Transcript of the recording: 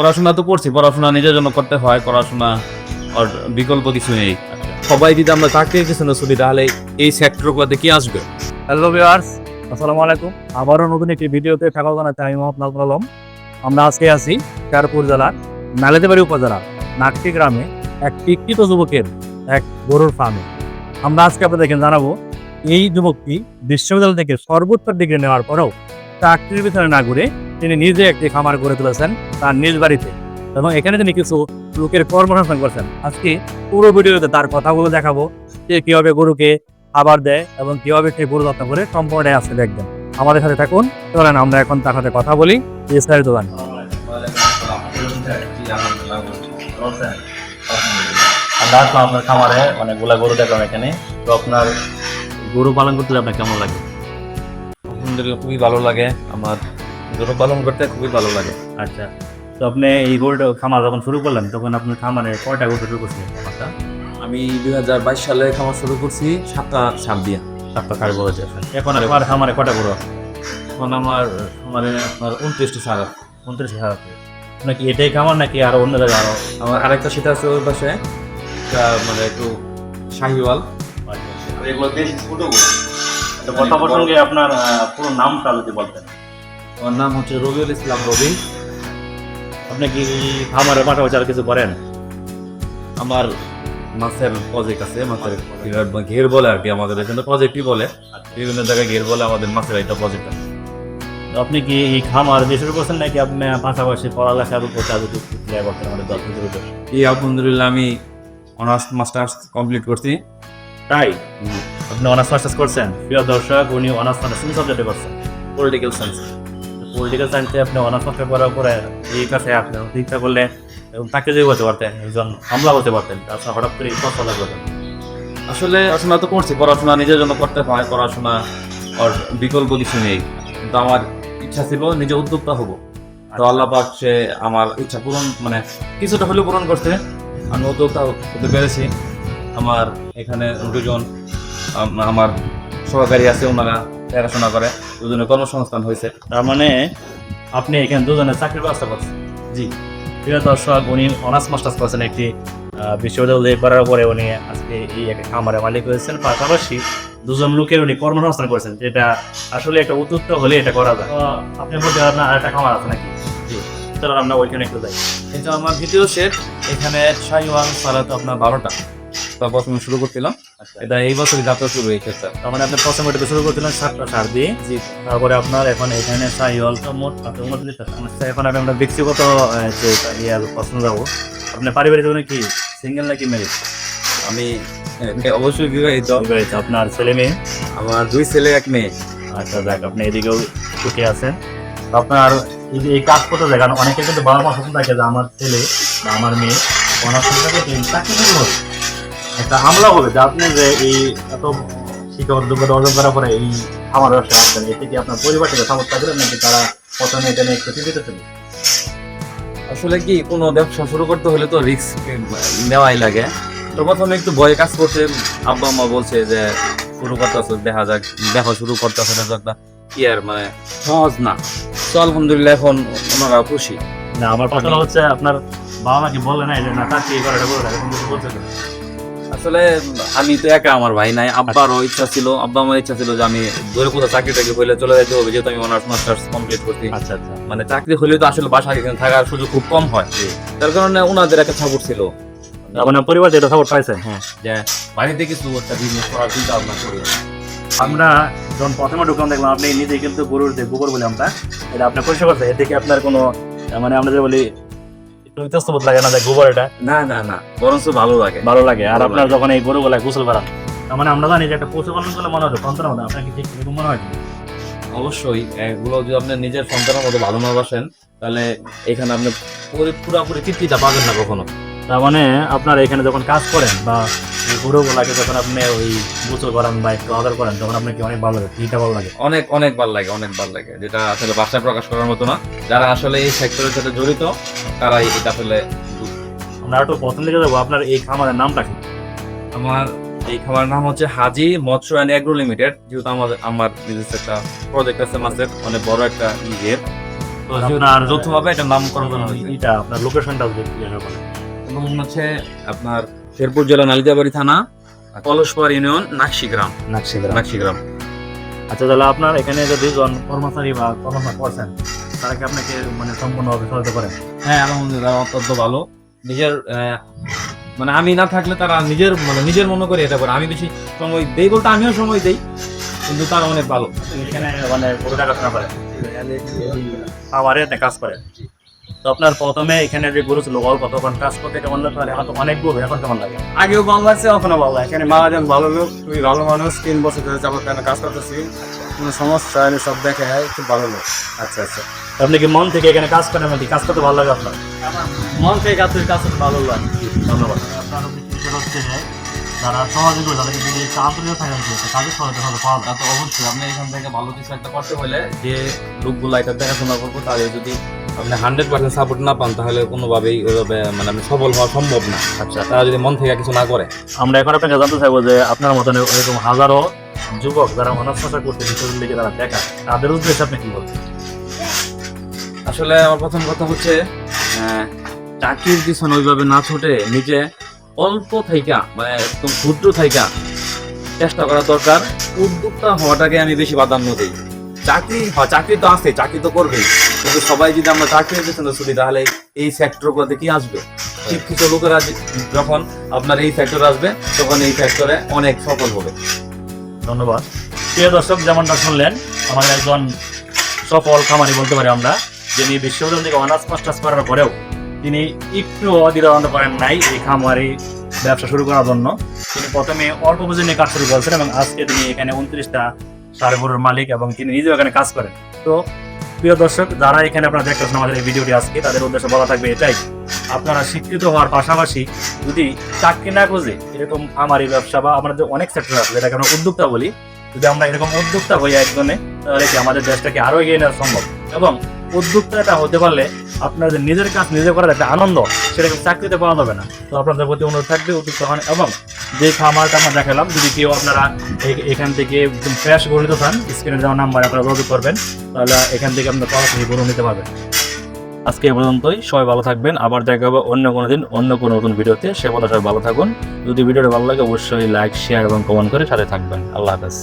পড়াশোনা তো করছি পড়াশোনা নিজের জন্য করতে হয় পড়াশোনা আর বিকল্প কিছু নেই। সবাই যদি আমরা চাকরির পিছনে ছুটি তাহলে এই সেক্টরগুলোতে কি আসবে? হ্যালো ভিউয়ার্স আসসালামু আলাইকুম। আবারও নতুন একটি ভিডিওতে স্বাগত জানাতে আমি মোহাম্মদ নাজমুল আলম। আমরা আজকে আছি শেরপুর জেলার নালেতেবাড়ি উপজেলার নাকটি গ্রামে এক শিক্ষিত যুবকের এক গরুর ফার্মে। আমরা আজকে আপনাদেরকে জানাব এই যুবকটি বিশ্ববিদ্যালয় থেকে সর্বোচ্চ ডিগ্রি নেওয়ার পরেও চাকরির ভিতরে না ঘুরে তিনি নিজে একটি খামার গড়ে তুলেছেন তার নিজ বাড়িতে। এবং এখানে তিনি কিছু লোকের কর্মসংস্থান করছেন। আজকে পুরো ভিডিওতে তার কথাগুলো দেখাবো, সে কীভাবে গরুকে খাবার দেয় এবং কীভাবে সেই গরু যত্ন করে সম্পূর্ণ আসছে দেখবেন। আমাদের সাথে থাকুন, চলেন আমরা এখন তার সাথে কথা বলি। বিস্তারিত আসলাম আপনার খামারে অনেকগুলা গরু দেখলাম এখানে তো আপনার গরু পালন করতে আপনার কেমন লাগে খুবই ভালো লাগে আমার গরু পালন করতে খুবই ভালো লাগে। আচ্ছা তো আপনি এই গরুটা খামার যখন শুরু করলেন তখন আপনার খামারে কয়টা গরু শুরু করছিলেন? খামারটা আমি দুই হাজার বাইশ সালে খামার শুরু করছি সাতটা সাত দিয়া। সাতটা সাড়ে গরু আছে এখন আপনার খামারে কয়টা গরু আছে? এখন আমার মানে আপনার উনত্রিশটা সারা উনত্রিশ হাজার নাকি এটাই খামার নাকি আরও অন্য জায়গায় আরও? আমার আরেকটা সেটা আছে ওই পাশে মানে একটু শাহিওয়াল। এগুলো দেশি ছোট প্রসঙ্গে আপনার পুরো নামটা যদি বলতেন। আমার নাম হচ্ছে রবিউল ইসলাম রবি। আপনি কি খামারের পাশাপাশি আর কিছু করেন? আমার মাছের প্রজেক্ট আছে মাছের ঘের- বলে আর কি আমাদের এখানে প্রজেক্টই বলে। বিভিন্ন জায়গায় ঘের বলে আমাদের মাছের একটা প্রজেক্ট আছে। আপনি কি এই খামার দিয়ে শুরু করছেন নাকি আপনি পাশাপাশি পড়ালেখার উপর কাজ করতেন আমাদের দশ বছর উপর? এই আলহামদুলিল্লাহ আমি অনার্স মাস্টার্স কমপ্লিট করছি। তাই? আপনি অনার্স মাস্টার্স করছেন? প্রিয় দর্শক উনি অনার্স মাস্টার্স কোন সাবজেক্টে করছেন। পলিটিক্যাল সায়েন্স পলিটিক্যাল সায়েন্সে আপনি অনার্স মাস্টার করার পরে এই কাছে আপনি শিক্ষা করলে তাকে যে হতে পারতেন, একজন হামলা হতে পারতেন, তাছাড়া হঠাৎ করে কথা লাগবে আসলে পড়াশোনা তো করছি, পড়াশোনা নিজের জন্য করতে হয়, পড়াশোনা আর বিকল্প কিছু নেই। কিন্তু আমার ইচ্ছা ছিল নিজে উদ্যোক্তা হব। তো আল্লাহ পাক সে আমার ইচ্ছা পূরণ মানে কিছুটা হলেও পূরণ করছে। আমি উদ্যোক্তা হতে পেরেছি। আমার এখানে দুজন আমার সহকারী আছে, ওনারা দেখাশোনা করে দুজনের কর্মসংস্থান হয়েছে। তার মানে আপনি এখানে দুজনের চাকরির ব্যবস্থা করছেন? জি। প্রিয় দর্শক উনি অনার্স মাস্টার্স করেছেন একটি বিশ্ববিদ্যালয়ে করার পরে উনি আজকে এই একটা খামারের মালিক হয়েছেন। পাশাপাশি দুজন লোকের উনি কর্মসংস্থান করেছেন যেটা আসলে একটা উদ্যোক্তা হলে এটা করা যায়। আপনি বলতে আপনার আরেকটা খামার আছে নাকি? জি। চলো আমরা ওইখানে একটু যাই। এটা আমার দ্বিতীয় সেট এখানে শাহিওয়াল সারা তো আপনার বারোটা। তারপর আমি শুরু করছিলাম। এটা এই বছরই যাত্রা শুরু এই ক্ষেত্রে। তার মানে আপনি প্রথম ওইটাতে শুরু করছিলেন সাতটা সার দিয়ে। জি। তারপরে আপনার এখন এখানে সাইওয়াল তো মোট মোট আচ্ছা, এখন আমি আমরা ব্যক্তিগত যে ইয়ার প্রশ্ন যাব আপনার পারিবারিক জীবনে কি সিঙ্গেল নাকি ম্যারিজ আমি অবশ্যই বিবাহিত। বিবাহিত। আপনার ছেলে মেয়ে? আমার দুই ছেলে এক মেয়ে। আচ্ছা দেখ আপনি এদিকেও সুখে আছেন। আপনার এই কাজ করতে যায় কারণ অনেকে কিন্তু বাবা মা স্বপ্ন থাকে যে আমার ছেলে বা আমার মেয়ে ওনার সঙ্গে চাকরি শুরু হবে একটা হামলা হবে যে আপনি যে এই এত শিক্ষক যোগ্যতা অর্জন করার পরে এই আমার ব্যবসায় আসছেন এতে কি আপনার পরিবার থেকে সামর্থ্য থাকবে নাকি তারা প্রথমে এটা নিয়ে একটু চিন্তিত ছিল আসলে কি কোনো ব্যবসা শুরু করতে হলে তো রিস্ক নেওয়াই লাগে। তো প্রথমে একটু ভয় কাজ করছে আব্বা আম্মা বলছে যে শুরু করতেছে দেখা যাক দেখো শুরু করতেছে দেখা যাক কি আর মানে সহজ না। তো আলহামদুলিল্লাহ এখন ওনারা খুশি। না আমার প্রশ্ন হচ্ছে আপনার বাবা মাকে বললে না যে না চাকরি করাটা করে এরকম কিছু বলছে না। আসলে আমি তো একা আমার ভাই নাই আব্বারও ইচ্ছা ছিল আব্বা আমার ইচ্ছা ছিল যে আমি ধরে কোথাও চাকরি টাকরি হইলে চলে যেতে হবে যেহেতু আমি অনার্স মাস্টার্স কমপ্লিট করছি। আচ্ছা আচ্ছা। মানে চাকরি হলে তো আসলে বাসায় এখানে থাকার সুযোগ খুব কম হয়। তার কারণে ওনাদের একটা সাপোর্ট ছিল। আপনার পরিবার যেটা সাপোর্ট পাইছে? হ্যাঁ যে বাড়িতে কিছু একটা বিজনেস করার চিন্তা ভাবনা করি আমরা যখন প্রথমে ঢুকলাম দেখলাম আপনি নিজে কিন্তু গরুর যে গোবর বলে আমরা এটা আপনার পরিষ্কার করছে এতে কি আপনার কোনো মানে আমরা যে বলি ইতস্তবোধ লাগে না যে গোবর এটা। না না না বরঞ্চ ভালো লাগে। ভালো লাগে। আর আপনার যখন এই গরু গলায় গোসল করান তার মানে আমরা জানি যে একটা পশুপালন করলে মনে হয় সন্তান হবে আপনার কি ঠিক এরকম মনে হয়? অবশ্যই এগুলো যদি আপনি নিজের সন্তানের মতো ভালো না বাসেন তাহলে এখানে আপনি পুরো- পুরাপুরি তৃপ্তিটা পাবেন না কখনো। তার মানে আপনার এখানে যখন কাজ করেন বা এই গরুগুলাকে যখন আপনি ওই গোসল করান বা একটু আদর করেন তখন আপনার কি অনেক ভালো লাগে ফিলটা ভালো লাগে। অনেক অনেক ভালো লাগে অনেক ভালো লাগে যেটা আসলে ভাষায় প্রকাশ করার মতো না। যারা আসলে এই সেক্টরের সাথে জড়িত তারাই এটা আসলে। আমরা একটু প্রথম দিকে যাব আপনার এই খামারের নামটা কি? আমার এই খাবার নাম হচ্ছে হাজি মৎস্য অ্যান্ড এগ্রো লিমিটেড যেহেতু আমাদের আমার নিজস্ব একটা প্রজেক্ট আছে মাছের অনেক বড় একটা ইয়ের। তো আপনার- যৌথভাবে এটা নামকরণ করা হয়েছে। এটা আপনার লোকেশনটা এবং হচ্ছে আপনার শেরপুর জেলা নালিতাবাড়ি থানা কলসপাড় ইউনিয়ন নাকশি গ্রাম নাকশিগ্রাম। নাকশি গ্রাম আচ্ছা তাহলে আপনার এখানে যে দুজন কর্মচারী বা কর্মচারী করছেন তারা কি আপনাকে মানে সম্পূর্ণভাবে সহায়তা করেন হ্যাঁ আলহামদুলিল্লাহ অত্যন্ত ভালো। নিজের আহ, মানে আমি না থাকলে তারা নিজের মানে নিজের মনে করে এটা করে। আমি বেশি সময় দেই বলতে আমিও সময় দেই কিন্তু তারা অনেক ভালো। এখানে মানে পুরো দেখাশোনা করেন খাবারে কাজ করেন তো আপনার প্রথমে এখানে যে গরু ছিল অল্প তখন কাজ করতে কেমন লাগতো এখন তো অনেক গরু এখন কেমন লাগে? আগেও ভালো লাগছে এখনও ভালো লাগে এখানে মহাজন ভালো লোক খুবই ভালো মানুষ তিন বছর ধরে যাবত এখানে কাজ করতেছি। কোনো সমস্যা হয়নি সব দেখে হয় খুব ভালো লোক। আচ্ছা আচ্ছা। আপনি কি মন থেকে এখানে কাজ করেন নাকি? কাজ করতে ভালো লাগে আপনার? মন থেকে কাজ কাজ করতে ভালো লাগে। ধন্যবাদ। আপনার অভিজ্ঞতা হচ্ছে যারা সহযোগী করে তাদেরকে যদি একটু আন্তরিক সহায়তা ভালো পাওয়া তা তো অবশ্যই আপনি এখান থেকে ভালো কিছু একটা করতে হলে যে লোকগুলো এটা দেখাশোনা করব তাদের যদি আপনি হান্ড্রেড পার্সেন্ট সাপোর্ট না পান তাহলে কোনোভাবেই ওইভাবে মানে আপনি সফল হওয়া সম্ভব না। আচ্ছা। তারা যদি মন থেকে কিছু না করে। আমরা এখন আপনাকে জানতে চাইব যে আপনার মতন এরকম হাজারো যুবক যারা অনার্স করতে বিশ্ববিদ্যালয়ের দিকে তারা দেখা তাদের উদ্দেশ্যে আপনি কি বলছেন আসলে আমার প্রথম কথা হচ্ছে চাকরির পিছনে ওইভাবে না ছুটে নিজে অল্প থাইকা মানে একদম ক্ষুদ্র থাইকা চেষ্টা করা দরকার। উদ্যোক্তা হওয়াটাকে আমি বেশি প্রাধান্য দিই। চাকরি, হয়, চাকরি তো আছে, চাকরি তো করবেই। কিন্তু সবাই যদি আমরা চাকরির পিছনে ছুটি তাহলে এই সেক্টরগুলোতে কি আসবে? শিক্ষিত লোকেরা যখন আপনার এই সেক্টরে আসবে, তখন এই সেক্টরে অনেক সফল হবে। ধন্যবাদ। প্রিয় দর্শক, যেমনটা শুনলেন, আমাদের একজন সফল খামারি বলতে পারি আমরা, যিনি বিশ্ববিদ্যালয় থেকে অনার্স, মাস্টার্স করার পরেও তিনি একটু অধীরন্ত করেন নাই এই খামারি ব্যবসা শুরু করার জন্য। তিনি প্রথমে অল্প পুঁজি নিয়ে কাজ শুরু করেছেন এবং আজকে তিনি এখানে উনত্রিশটা সাড়ে গরুর মালিক এবং তিনি নিজেও এখানে কাজ করেন। তো, প্রিয় দর্শক, যারা এখানে আপনারা দেখতেছেন আমাদের এই ভিডিওটি আজকে, তাদের উদ্দেশ্যে বলা থাকবে এটাই, আপনারা শিক্ষিত হওয়ার পাশাপাশি যদি চাকরি না খুঁজে, এরকম খামারি ব্যবসা বা আমাদের অনেক সেক্টর আছে, যেটাকে আমরা উদ্যোক্তা বলি, যদি আমরা এরকম উদ্যোক্তা হই একজনে, তাহলে কি আমাদের দেশটাকে আরও এগিয়ে নেওয়া সম্ভব? এবং উদ্যোক্তাটা হতে পারলে আপনাদের নিজের কাজ নিজে করার একটা আনন্দ সেটা চাকরিতে পাওয়া যাবে না। তো আপনাদের প্রতি অনুরোধ থাকবে হন এবং যে খামারটা আমরা দেখালাম, যদি কেউ আপনারা এখান থেকে একদম ফ্রেশ গরু নিতে চান স্ক্রিনে দেওয়া নাম্বার আপনারা যোগাযোগ করবেন, তাহলে এখান থেকে আপনারা সরাসরি গরু নিতে পারবেন। আজকে এ পর্যন্তই, সবাই ভালো থাকবেন, আবার দেখা হবে অন্য কোনো দিন, অন্য কোনো নতুন ভিডিওতে। সে পর্যন্ত সবাই ভালো থাকুন। যদি ভিডিওটা ভালো লাগে, অবশ্যই লাইক শেয়ার এবং কমেন্ট করে সাথে থাকবেন। আল্লাহ হাফেজ।